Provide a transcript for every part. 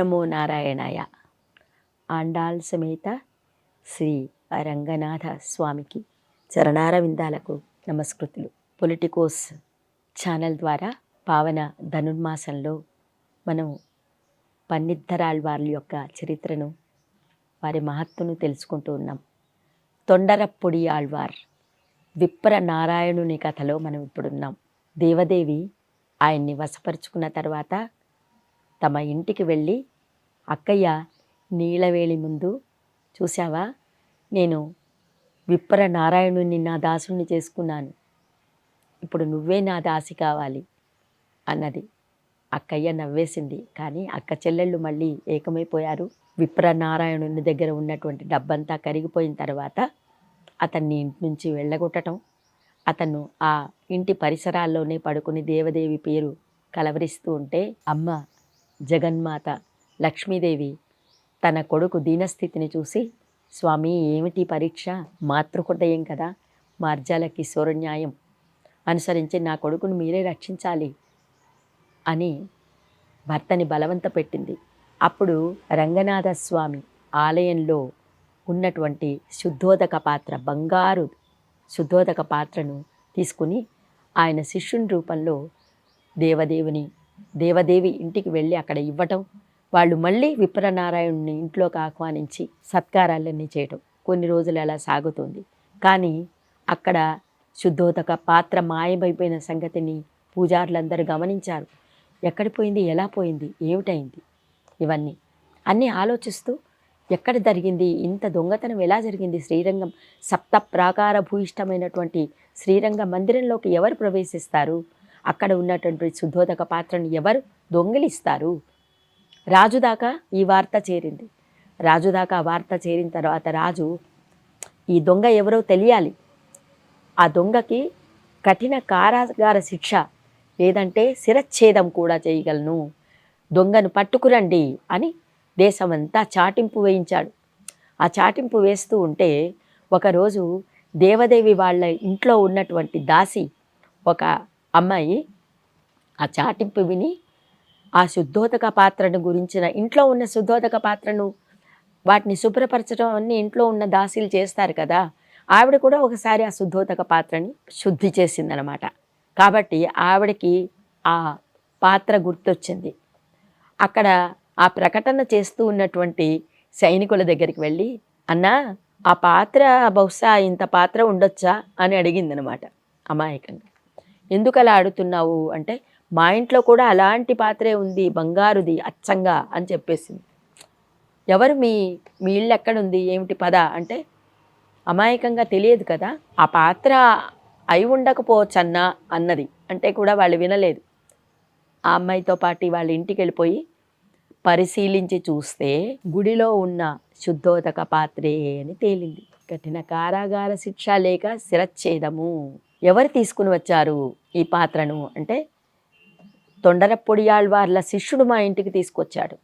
నమో నారాయణాయ ఆండాల్ సమేత శ్రీ రంగనాథ స్వామికి చరణారవిందాలకు నమస్కృతులు Politicos channel ద్వారా పావన ధనుర్మాసంలో మనం పన్నిద్దరాళ్వార్ల యొక్క చరిత్రను వారి మహత్తును తెలుసుకుంటూ ఉన్నాం. తొండరప్పొడి ఆళ్వార్ విప్ర నారాయణుని కథలో మనం ఇప్పుడున్నాం దేవదేవి ఆయన్ని వశపరుచుకున్న తర్వాత తమ ఇంటికి వెళ్ళి అక్కయ్య నీలవేళి ముందు చూసావా నేను విప్ర నారాయణుని నా దాసుని చేసుకున్నాను. ఇప్పుడు నువ్వే నా దాసి కావాలి అన్నది. అక్కయ్య నవ్వేసింది. కానీ అక్క చెల్లెళ్ళు మళ్ళీ ఏకమైపోయారు. విప్ర నారాయణుని దగ్గర ఉన్నటువంటి డబ్బంతా కరిగిపోయిన తర్వాత అతన్ని ఇంటి నుంచి వెళ్ళగొట్టడం అతను ఆ ఇంటి పరిసరాల్లోనే పడుకుని దేవదేవి పేరు కలవరిస్తూ ఉంటే అమ్మ జగన్మాత లక్ష్మీదేవి తన కొడుకు దీనస్థితిని చూసి స్వామి ఏమిటి పరీక్ష? మాతృహృదయం కదా మార్జాల కిశోర న్యాయం. అనుసరించి నా కొడుకును మీరే రక్షించాలి అని భర్తని బలవంత పెట్టింది. అప్పుడు రంగనాథ స్వామి ఆలయంలో ఉన్నటువంటి శుద్ధోదక పాత్ర బంగారు శుద్ధోదక పాత్రను తీసుకుని ఆయన శిష్యుని రూపంలో దేవదేవుని దేవదేవి ఇంటికి వెళ్ళి అక్కడ ఇవ్వటం వాళ్ళు మళ్ళీ విప్రనారాయణుని ఇంట్లోకి ఆహ్వానించి సత్కారాలన్నీ చేయటం కొన్ని రోజులు అలా సాగుతుంది. కానీ అక్కడ శుద్ధోదక పాత్ర మాయమైపోయిన సంగతిని పూజారులందరూ గమనించారు. ఎక్కడ పోయింది? ఎలా పోయింది? ఏమిటైంది ఇవన్నీ అన్నీ ఆలోచిస్తూ ఎక్కడ జరిగింది? ఇంత దొంగతనం ఎలా జరిగింది? శ్రీరంగం సప్త ప్రాకార భూయిష్టమైనటువంటి శ్రీరంగ మందిరంలోకి ఎవరు ప్రవేశిస్తారు? అక్కడ ఉన్నటువంటి శుద్ధోదక పాత్రను ఎవరు దొంగిలిస్తారు? రాజు దాకా ఈ వార్త చేరింది. రాజు దాకా వార్త చేరిన తర్వాత రాజు ఈ దొంగ ఎవరో తెలియాలి. ఆ దొంగకి కఠిన కారాగార శిక్ష లేదంటే శిరచ్ఛేదం కూడా చేయగలను. దొంగను పట్టుకురండి అని దేశమంతా చాటింపు వేయించాడు. ఆ చాటింపు వేస్తూ ఉంటే ఒకరోజు దేవదేవి వాళ్ళ ఇంట్లో ఉన్నటువంటి దాసి ఒక అమ్మాయి ఆ చాటింపు విని ఆ శుద్ధోదక పాత్రను గురించిన ఇంట్లో ఉన్న శుద్ధోదక పాత్రను వాటిని శుభ్రపరచడం అన్ని ఇంట్లో ఉన్న దాసీలు చేస్తారు కదా ఆవిడ కూడా ఒకసారి ఆ శుద్ధోదక పాత్రని శుద్ధి చేసిందనమాట. కాబట్టి ఆవిడకి ఆ పాత్ర గుర్తొచ్చింది. అక్కడ ఆ ప్రకటన చేస్తూ ఉన్నటువంటి సైనికుల దగ్గరికి వెళ్ళి అన్నా ఆ పాత్ర బహుశా ఇంత పాత్ర ఉండొచ్చా? అని అడిగిందనమాట అమాయకంగా. ఎందుకు అలా అడుగుతున్నావు? అంటే మా ఇంట్లో కూడా అలాంటి పాత్రే ఉంది బంగారుది అచ్చంగా అని చెప్పేసింది. ఎవరు మీ మీ ఇల్లు ఎక్కడుంది ఏమిటి పద అంటే అమాయకంగా తెలియదు కదా ఆ పాత్ర అయి ఉండకపోవచ్చన్నా అన్నది. అంటే కూడా వాళ్ళు వినలేదు. ఆ అమ్మాయితో పాటు వాళ్ళ ఇంటికి వెళ్ళిపోయి పరిశీలించి చూస్తే గుడిలో ఉన్న శుద్ధోదక పాత్రే అని తేలింది. కఠిన కారాగార శిక్ష లేక శిరచ్ఛేదము. ఎవరు తీసుకుని వచ్చారు ఈ పాత్రను అంటే తొండరపొడియాళ్వార్ల శిష్యుడు మా ఇంటికి తీసుకొచ్చాడు.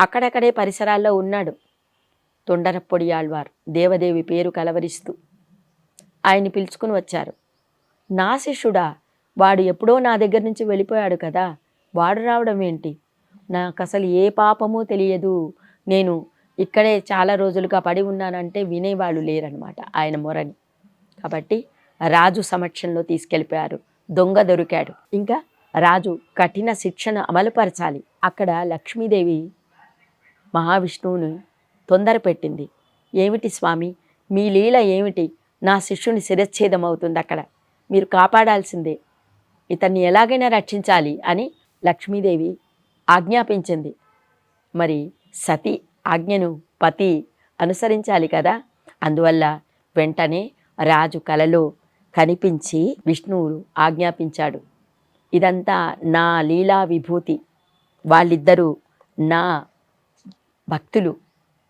అక్కడక్కడే పరిసరాల్లో ఉన్నాడు తొండరపొడియాళ్వార్ దేవదేవి పేరు కలవరిస్తూ ఆయన్ని పిలుచుకుని వచ్చారు. నా శిష్యుడా వాడు ఎప్పుడో నా దగ్గర నుంచి వెళ్ళిపోయాడు కదా వాడు రావడం ఏంటి? నాకు అసలు ఏ పాపమూ తెలియదు. నేను ఇక్కడే చాలా రోజులుగా పడి ఉన్నానంటే వినేవాళ్ళు లేరనమాట ఆయన మొరని. కాబట్టి రాజు సమక్షంలో తీసుకెళ్ళిపోయారు. దొంగ దొరికాడు. ఇంకా రాజు కఠిన శిక్షను అమలుపరచాలి. అక్కడ లక్ష్మీదేవి మహావిష్ణువుని తొందర పెట్టింది ఏమిటి స్వామి? మీ లీల ఏమిటి? నా శిష్యుని శిరచ్ఛేదం అవుతుంది అక్కడ. మీరు కాపాడాల్సిందే. ఇతన్ని ఎలాగైనా రక్షించాలి అని లక్ష్మీదేవి ఆజ్ఞాపించింది. మరి సతి ఆజ్ఞను పతి అనుసరించాలి కదా? అందువల్ల వెంటనే రాజు కలలో కనిపించి విష్ణువు ఆజ్ఞాపించాడు. ఇదంతా నా లీలా విభూతి. వాళ్ళిద్దరూ నా భక్తులు.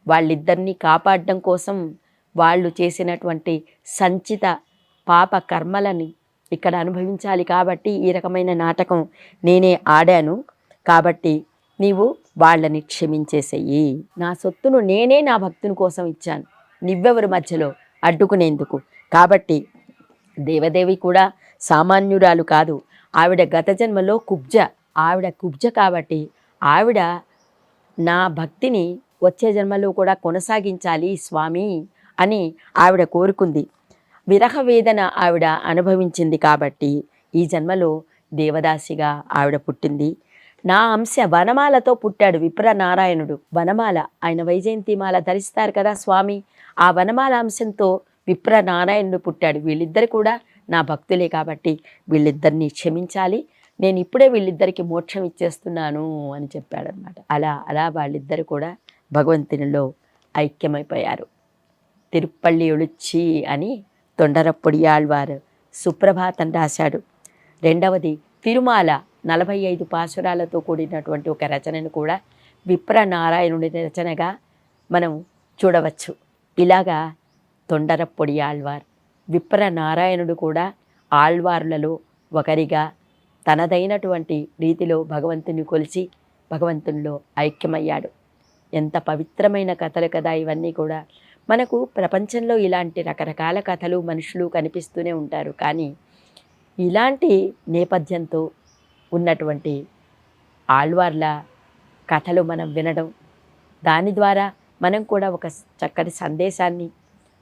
వాళ్ళిద్దరినీ కాపాడడం కోసం వాళ్ళు చేసినటువంటి సంచిత పాప కర్మలని ఇక్కడ అనుభవించాలి కాబట్టి ఈ రకమైన నాటకం నేనే ఆడాను. కాబట్టి నీవు వాళ్ళని క్షమించేసేయి. నా సొత్తును నేనే నా భక్తుని కోసం ఇచ్చాను. నువ్వెవరి మధ్యలో అడ్డుకునేందుకు? కాబట్టి దేవదేవి కూడా సామాన్యురాలు కాదు. ఆవిడ గత జన్మలో కుబ్జ ఆవిడ కుబ్జ కాబట్టి ఆవిడ నా భక్తిని వచ్చే జన్మలో కూడా కొనసాగించాలి స్వామి అని ఆవిడ కోరుకుంది. విరహ వేదన ఆవిడ అనుభవించింది కాబట్టి ఈ జన్మలో దేవదాసిగా ఆవిడ పుట్టింది. నా అంశ వనమాలతో పుట్టాడు విప్ర నారాయణుడు వనమాల ఆయన వైజయంతిమాల ధరిస్తారు కదా స్వామి. ఆ వనమాల అంశంతో విప్ర నారాయణుడు పుట్టాడు. వీళ్ళిద్దరు కూడా నా భక్తులే కాబట్టి వీళ్ళిద్దరిని క్షమించాలి. నేను ఇప్పుడే వీళ్ళిద్దరికి మోక్షం ఇచ్చేస్తున్నాను అని చెప్పాడనమాట అలా అలా వాళ్ళిద్దరు కూడా భగవంతునిలో ఐక్యమైపోయారు. తిరుప్పల్లి ఒళుచ్చి అని తొండరప్పొడి ఆళ్వారు సుప్రభాతం రాశాడు. రెండవది తిరుమాల నలభై ఐదు పాసురాలతో కూడినటువంటి ఒక రచనను కూడా విప్ర నారాయణుడి రచనగా మనం చూడవచ్చు. ఇలాగా తొండరప్పొడి ఆళ్వార్ విప్ర నారాయణుడు కూడా ఆళ్వార్లలో ఒకరిగా తనదైనటువంటి రీతిలో భగవంతుని కొలిచి భగవంతునిలో ఐక్యమయ్యాడు. ఎంత పవిత్రమైన కథలు కదా ఇవన్నీ కూడా. మనకు ప్రపంచంలో ఇలాంటి రకరకాల కథలు మనుషులు కనిపిస్తూనే ఉంటారు. కానీ ఇలాంటి నేపథ్యంతో ఉన్నటువంటి ఆళ్వార్ల కథలు మనం వినడం దాని ద్వారా మనం కూడా ఒక చక్కటి సందేశాన్ని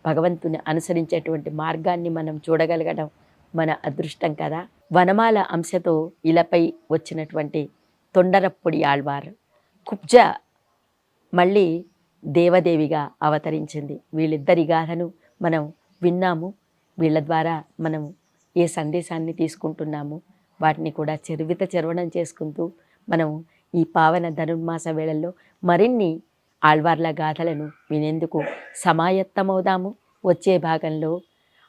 భగవంతుని అనుసరించేటువంటి మార్గాన్ని మనం చూడగలగడం మన అదృష్టం కదా. వనమాల అంశతో ఇలపై వచ్చినటువంటి తొండరప్పొడి ఆళ్వార్. కుబ్జ మళ్ళీ దేవదేవిగా అవతరించింది. వీళ్ళిద్దరి గాథను మనం విన్నాము. వీళ్ళ ద్వారా మనం ఏ సందేశాన్ని తీసుకుంటున్నాము వాటిని కూడా చెరువిత చెరవడం చేసుకుంటూ మనం ఈ పావన ధనుర్మాస వేళల్లో మరిన్ని ఆళ్వార్ల గాథలను వినేందుకు సమాయత్తమవుదాము. వచ్చే భాగంలో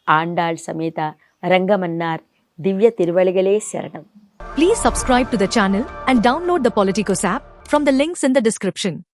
ఆండాళ్ సమేత రంగమన్నార్ దివ్య తిరువళిగలే శరణం. Please subscribe to the channel and download the Politicos app from the links in the description